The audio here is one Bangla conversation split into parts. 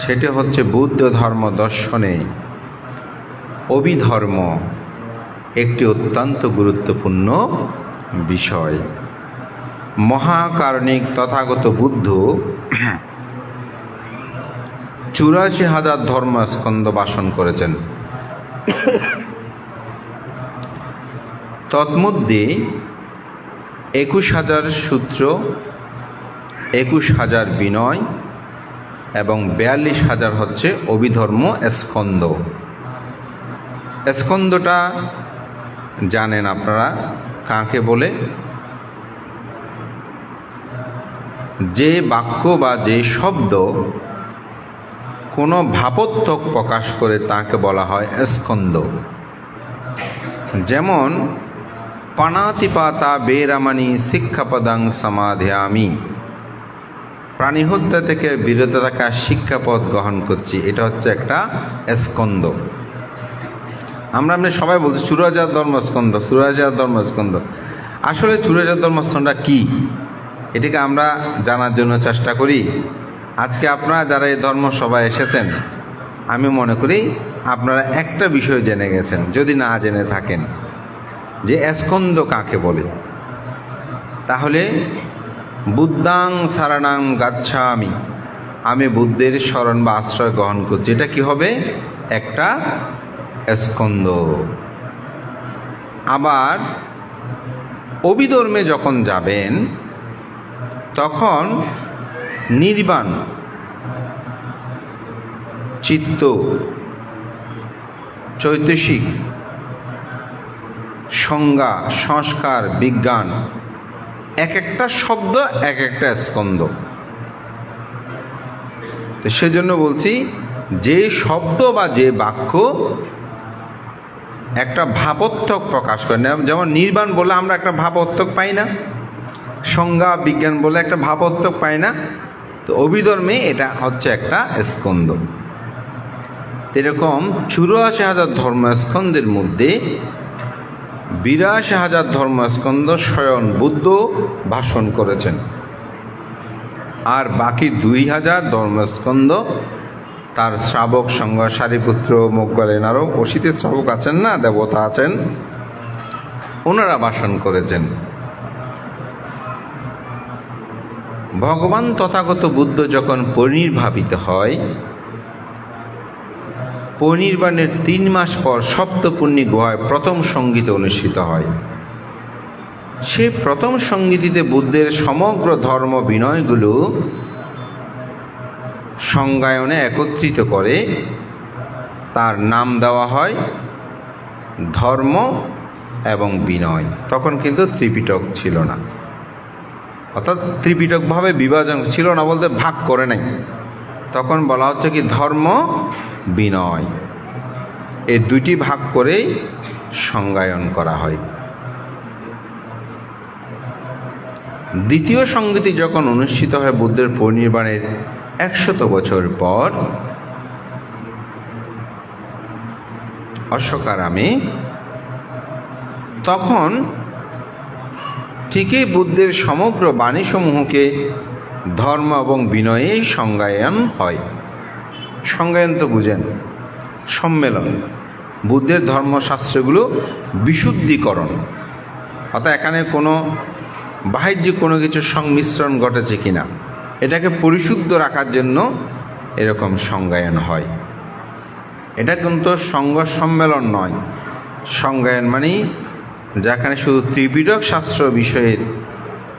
সেটি হচ্ছে বুদ্ধ ধর্ম দর্শনে অভিধর্ম একটি অত্যন্ত গুরুত্বপূর্ণ বিষয়। মহাকারণিক তথাগত বুদ্ধ চুরাশি হাজার ধর্মস্কন্দ বাসন করেছেন। তৎমধ্যে একুশ হাজার সূত্র, একুশ হাজার বিনয় এবং বিয়াল্লিশ হাজার হচ্ছে অভিধর্ম স্কন্দ স্কন্দটা জানেন আপনারা, কাকে বলে? যে বাক্য বা যে শব্দ কোনো ভাবোত্থক প্রকাশ করে তাকে বলা হয় স্কন্দ যেমন, পানাতিপাতা বেরামানি শিক্ষাপদাং সমাধিয়ামি। প্রাণী হত্যা থেকে বিরত থাকা শিক্ষাপদ গ্রহণ করছি। এটা হচ্ছে একটা স্কন্দ আমরা আমরা সবাই বলছি সুরাজার ধর্মস্কন্দ সুরাজার ধর্মস্কন্দ আসলে সুরাজার ধর্মস্কন্দটা কি? এটাকে আমরা জানার জন্য চেষ্টা করি। আজকে আপনারা যারা এই ধর্ম সবাই এসেছেন, আমি মনে করি আপনারা একটা বিষয় জেনে গেছেন, যদি না জেনে থাকেন, যে স্কন্দ কাকে বলে? তাহলে বুদ্ধাং সারানাং গাচ্ছা আমি আমি বুদ্ধের স্মরণ বা আশ্রয় গ্রহণ করছি। এটা কি হবে? একটা স্কন্দ আবার অবিধর্মে যখন যাবেন, তখন নির্বাণ চিত্ত চৈতসিক সংজ্ঞা, সংস্কার, বিজ্ঞান এক একটা শব্দ এক একটা স্কন্দ তো সেজন্য বলছি, যে শব্দ বা যে বাক্য একটা ভাবোত্থক প্রকাশ করে না যেমন নির্বাণ বলে আমরা একটা ভাবোত্থক পাই না, সংজ্ঞা বিজ্ঞান বলে একটা ভাবোত্থক পাই না, তো অভিধর্মে এটা হচ্ছে একটা স্কন্দ এরকম চুরাশি হাজার ধর্মস্কন্দের মধ্যে বিরাশি হাজার ধর্মস্কন্দ স্বয়ং বুদ্ধ ভাষণ করেছেন। আর বাকি দুই হাজার ধর্মস্কন্দ তার শ্রাবক সঙ্গ সারিপুত্র মোগলেন আরও অসিতের শ্রাবক আছেন না, দেবতা আছেন, ওনারা ভাষণ করেছেন। ভগবান তথাগত বুদ্ধ যখন পরিনির্ভাবিত হয় পরিনির্বাণের তিন মাস পর সপ্তপূর্ণী গুহায় প্রথম সংগীত অনুষ্ঠিত হয়। সে প্রথম সঙ্গীতিতে বুদ্ধের সমগ্র ধর্ম বিনয়গুলো সংজ্ঞায়নে একত্রিত করে তার নাম দেওয়া হয় ধর্ম এবং বিনয়। তখন কিন্তু ত্রিপিটক ছিল না। অর্থাৎ ত্রিপিটকভাবে বিভাজন ছিল না বলতে ভাগ করে নাই। তখন বলা হচ্ছে কি ধর্ম বিনয়। এই দুইটি ভাগ করেই সংজ্ঞায়ন করা হয়। দ্বিতীয় সঙ্গীতি যখন অনুষ্ঠিত হয় বুদ্ধের পরিনির্বাণের একশত বছর পর অশোকারামে তখন ঠিকই বুদ্ধের সমগ্র বাণীসমূহকে ধর্ম এবং বিনয়ে সংজ্ঞায়ন হয়। সংজ্ঞায়ন তো বুঝেন, সম্মেলন। বুদ্ধের ধর্মশাস্ত্রগুলো বিশুদ্ধিকরণ। অর্থাৎ এখানে কোনো বাহ্যিক কোনো কিছু সংমিশ্রণ ঘটেছে কিনা, এটাকে পরিশুদ্ধ রাখার জন্য এরকম সংজ্ঞায়ন হয়। এটা কিন্তু সংঘ সম্মেলন নয়। সংজ্ঞায়ন মানেই যেখানে শুধু ত্রিপিটক শাস্ত্র বিষয়ের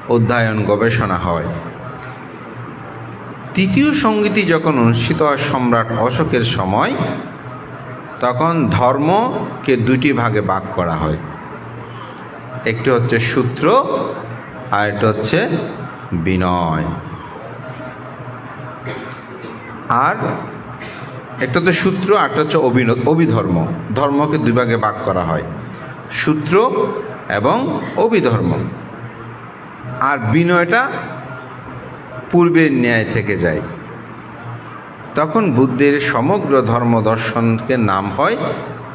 অধ্যয়ন গবেষণা হয়। তৃতীয় সঙ্গীতি যখন অনুষ্ঠিত হয় সম্রাট অশোকের সময়, তখন ধর্মকে দুটি ভাগে ভাগ করা হয়। একটি হচ্ছে সূত্র, আর একটা হচ্ছে বিনয়। আর একটা হচ্ছে সূত্র আরটা হচ্ছে অভিনয় অভিধর্ম। ধর্মকে দুই ভাগে ভাগ করা হয়। সূত্র এবং অভিধর্ম। আর বিনয়টা পূর্বের ন্যায় থেকে যায়। তখন বুদ্ধের সমগ্র ধর্ম দর্শনকে নাম হয়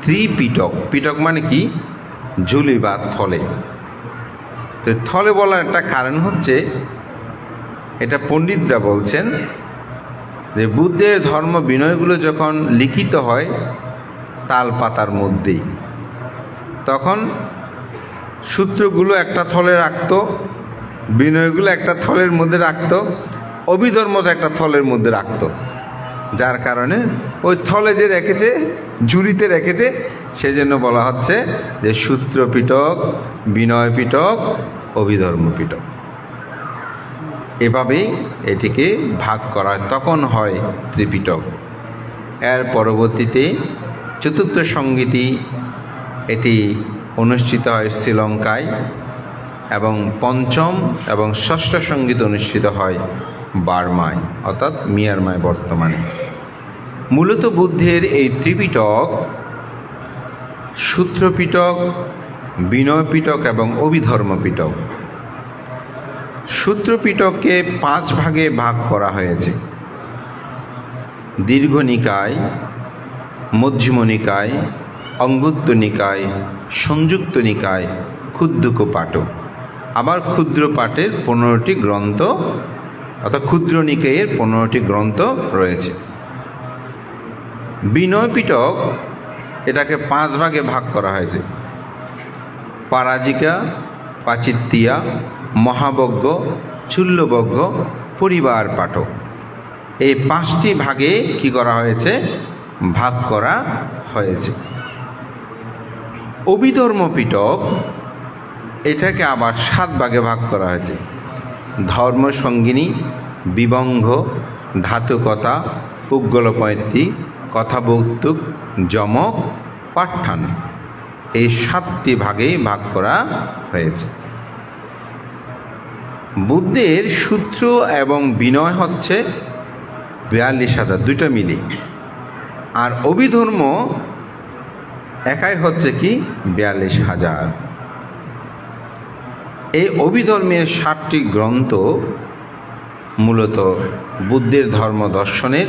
ত্রিপিটক। পিটক মানে কি? ঝুলি বা থলে। তো থলে বলার একটা কারণ হচ্ছে, এটা পণ্ডিতরা বলছেন যে বুদ্ধের ধর্ম বিনয়গুলো যখন লিখিত হয় তাল পাতার মধ্যেই, তখন সূত্রগুলো একটা থলে রাখতো বিনয়গুলো একটা থলের মধ্যে রাখতো অভিধর্মটা একটা থলের মধ্যে রাখতো। যার কারণে ওই থলে যে রেখেছে, ঝুড়িতে রেখেছে, সেজন্য বলা হচ্ছে যে সূত্র পিটক, বিনয় পিটক অভিধর্ম পিটক। এভাবেই এটিকে ভাগ করা তখন হয় ত্রিপিটক। এর পরবর্তীতে চতুর্থ সঙ্গীতি এটি অনুষ্ঠিত হয় শ্রীলঙ্কায়। এবং পঞ্চম এবং ষষ্ঠ সংগীত অনুষ্ঠিত হয় বার্মায়, অর্থাৎ মিয়ানমায় বর্তমানে। মূলত বুদ্ধের এই ত্রিপিটক, সূত্রপিটক বিনয় পিটক এবং অভিধর্ম পিটক সূত্রপিটককে পাঁচ ভাগে ভাগ করা হয়েছে। দীর্ঘ নিকায়, মধ্যম নিকায় অঙ্গুত্ত নিকায়, সংযুক্ত নিকায় ক্ষুদ্রক পাঠক আবার ক্ষুদ্র পাঠের পনেরোটি গ্রন্থ, অর্থাৎ ক্ষুদ্র নিকায়ের পনেরোটি গ্রন্থ রয়েছে। বিনয় পিটক এটাকে পাঁচ ভাগে ভাগ করা হয়েছে। পারাজিকা, পাচিত্তিয়া, মহাবজ্ঞ, চুল্লবজ্ঞ, পরিবার পাঠক। এই পাঁচটি ভাগে কি করা হয়েছে? ভাগ করা হয়েছে। অভিধর্ম পিটক এটাকে আবার সাত ভাগে ভাগ করা হয়েছে। ধর্ম সঙ্গিনী বিবঙ্গ, ধাতুকতা পুগ্গলপয়ত্রী কথাবৌতুক যমক পাঠান এই সাতটি ভাগে ভাগ করা হয়েছে। বুদ্ধের সূত্র এবং বিনয় হচ্ছে বিয়াল্লিশ হাজার, দুইটা মিলি। আর অভিধর্ম একাই হচ্ছে কি? বিয়াল্লিশ হাজার। এই অভিধর্মের সাতটি গ্রন্থ মূলত বুদ্ধের ধর্ম দর্শনের,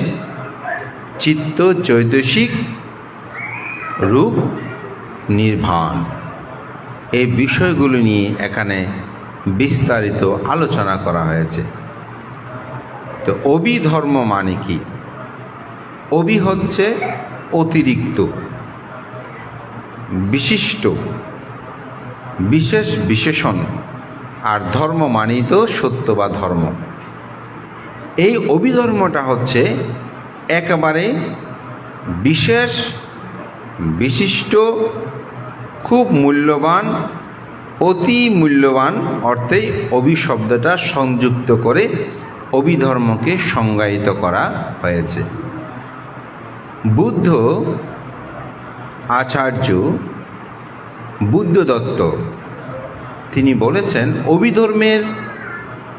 চিত্ত চৈতসিক রূপ নির্বাণ এই বিষয়গুলো নিয়ে এখানে বিস্তারিত আলোচনা করা হয়েছে। তো অভিধর্ম মানে কি? অভি হচ্ছে অতিরিক্ত, বিশিষ্ট, বিশেষ বিশেষণ। আর ধর্ম মানেই তো সত্য বা ধর্ম। এই অভিধর্মটা হচ্ছে একেবারে বিশেষ, বিশিষ্ট, খুব মূল্যবান, অতি মূল্যবান অর্থে অভিশব্দটা সংযুক্ত করে অভিধর্মকে সংজ্ঞায়িত করা হয়েছে। বুদ্ধ, আচার্য, বুদ্ধদত্ত তিনি বলেছেন, অভিধর্মের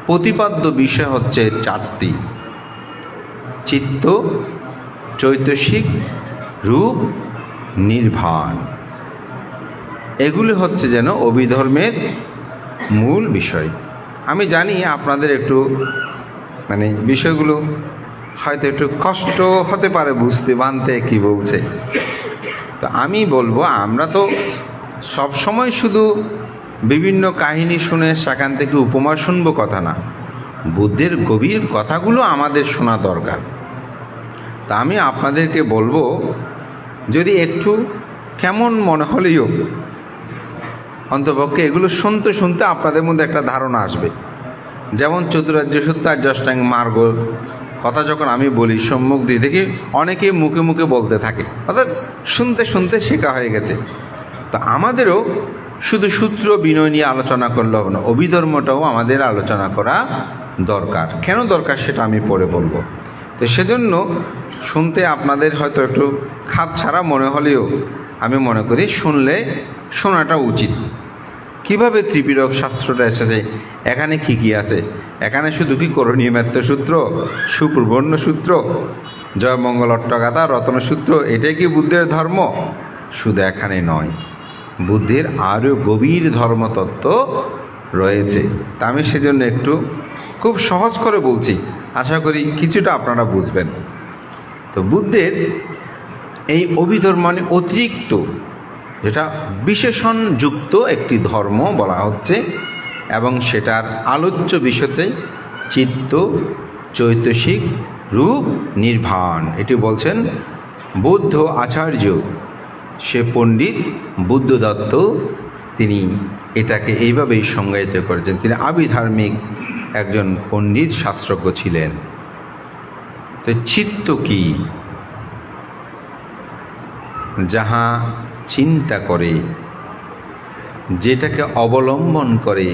প্রতিপাদ্য বিষয় হচ্ছে চারটি। চিত্ত, চৈতসিক রূপ, নির্বাণ। এগুলি হচ্ছে যেন অভিধর্মের মূল বিষয়। আমি জানি আপনাদের একটু মানে বিষয়গুলো হয়তো একটু কষ্ট হতে পারে বুঝতে মানতে কি বলছে। তো আমি বলব, আমরা তো সব সময় শুধু বিভিন্ন কাহিনী শুনে সেখান থেকে উপমা শুনব কথা না। বুদ্ধের গভীর কথাগুলো আমাদের শোনা দরকার। তা আমি আপনাদেরকে বলব, যদি একটু কেমন মনে হলেও অন্তপক্ষে এগুলো শুনতে শুনতে আপনাদের মধ্যে একটা ধারণা আসবে। যেমন চতুরাজ্য সত্য আর জষ্টাং মার্গ, কথা যখন আমি বলি সম্মুখ দিয়ে দেখি অনেকেই মুখে মুখে বলতে থাকে। অর্থাৎ শুনতে শুনতে শেখা হয়ে গেছে। তা আমাদেরও শুধু সূত্র বিনয় নিয়ে আলোচনা করলে হবে না, অভিধর্মটাও আমাদের আলোচনা করা দরকার। কেন দরকার সেটা আমি পরে বলব। তো সেজন্য শুনতে আপনাদের হয়তো একটু খাপ ছাড়া মনে হলেও আমি মনে করি শুনলে শোনাটা উচিত। কীভাবে ত্রিপিটক শাস্ত্রটা এসেছে এখানে কি কি আছে? এখানে শুধু কি করণীয় মেত্য সূত্র, সুপ্রবর্ণ সূত্র, জয়মঙ্গল অট্টগাথা, রত্ন সূত্র, এটাই কি বুদ্ধের ধর্ম? শুধু এখানে নয়। বুদ্ধের আরও গভীর ধর্মতত্ত্ব রয়েছে। তা আমি সেজন্য একটু খুব সহজ করে বলছি। আশা করি কিছুটা আপনারা বুঝবেন। তো বুদ্ধের এই অভিধর্ম মানে অতিরিক্ত, যেটা বিশেষণযুক্ত একটি ধর্ম বলা হচ্ছে, এবং সেটার আলোচ্য বিষয়তে চিত্ত, চৈতসিক রূপ নির্বাণ এটি বলছেন বৌদ্ধ আচার্য সে পণ্ডিত বুদ্ধ দত্ত তিনি এটাকে এইভাবেই সংজ্ঞায়িত করেছেন। তিনি আবিধার্মিক একজন পণ্ডিত, শাস্ত্রজ্ঞ ছিলেন। তো চিত্ত কি? যাহা চিন্তা করে, যেটাকে অবলম্বন করে,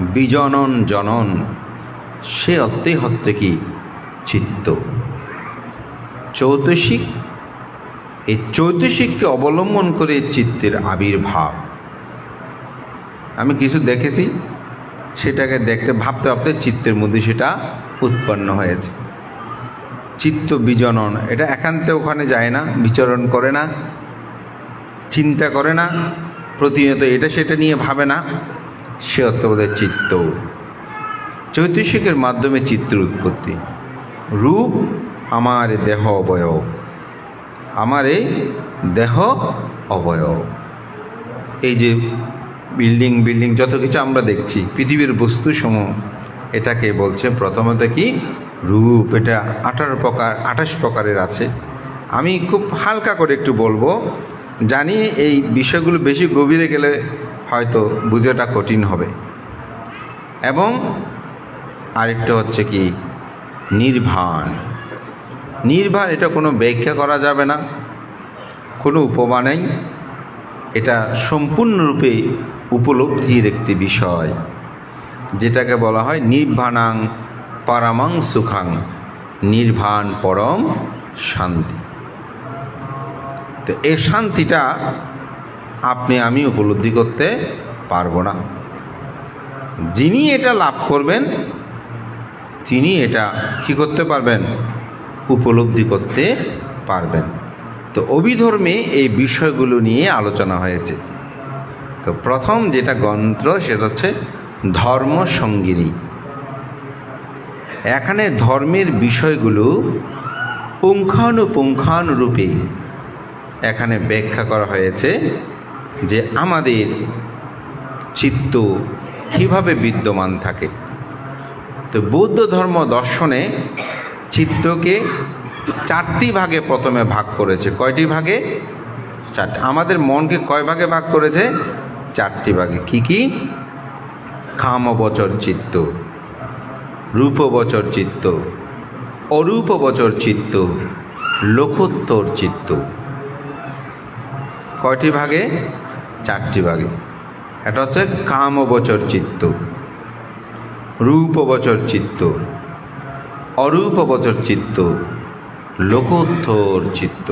বিজনন জনন, সে অর্থে হত্যে কি? চিত্ত। চৌতসিক এই চৌতসিককে অবলম্বন করে চিত্তের আবির্ভাব। আমি কিছু দেখেছি, সেটাকে দেখতে ভাবতে ভাবতে চিত্তের মধ্যে সেটা উৎপন্ন হয়েছে। চিত্ত বিজনন, এটা একান্তে ওখানে যায় না, বিচরণ করে না, চিন্তা করে না, প্রতিনিয়ত এটা সেটা নিয়ে ভাবে না, সে অর্থবোধের চিত্ত। চৈতসিকের মাধ্যমে চিত্র উৎপত্তি। রূপ, আমার দেহ, অবয়ব। আমার এই দেহ অবয়ব। এই যে বিল্ডিং বিল্ডিং যত কিছু আমরা দেখছি, পৃথিবীর বস্তুসমূহ, এটাকে বলছে প্রথমত কি? রূপ। এটা আঠারো প্রকার, আঠাশ প্রকারের আছে। আমি খুব হালকা করে একটু বলব। জানি এই বিষয়গুলো বেশি গভীরে গেলে হয়তো বুঝাটা কঠিন হবে। এবং আরেকটা হচ্ছে কি? নির্বাণ নির্বাণ এটা কোনো ব্যাখ্যা করা যাবে না। কোনো উপমা নেই। এটা সম্পূর্ণরূপে উপলব্ধির একটি বিষয়, যেটাকে বলা হয় নির্বাণাং পারামাং সুখাং নির্বাণ পরম শান্তি। তো এই শান্তিটা আপনি, আমি উপলব্ধি করতে পারব না। যিনি এটা লাভ করবেন, তিনি এটা কি করতে পারবেন? উপলব্ধি করতে পারবেন। তো অভিধর্মে এই বিষয়গুলো নিয়ে আলোচনা হয়েছে। তো প্রথম যেটা গ্রন্থ সেটা হচ্ছে ধর্ম সঙ্গিনী এখানে ধর্মের বিষয়গুলো পুঙ্খানুপুঙ্খানুরূপে এখানে ব্যাখ্যা করা হয়েছে যে আমাদের চিত্ত কীভাবে বিদ্যমান থাকে। তো বৌদ্ধ ধর্ম দর্শনে চিত্তকে চারটি ভাগে প্রথমে ভাগ করেছে। কয়টি ভাগে? চারটি। আমাদের মনকে কয় ভাগে ভাগ করেছে? চারটি ভাগে। কি কি? কামবচর চিত্ত, রূপবচর চিত্ত, অরূপবচর চিত্ত, লোকোত্তর চিত্ত। কয়টি ভাগে? চারটি ভাগে। এটা হচ্ছে কামবচর চিত্ত, রূপবচর চিত্ত। অরূপবচর চিত্ত লোকোত্থর চিত্ত।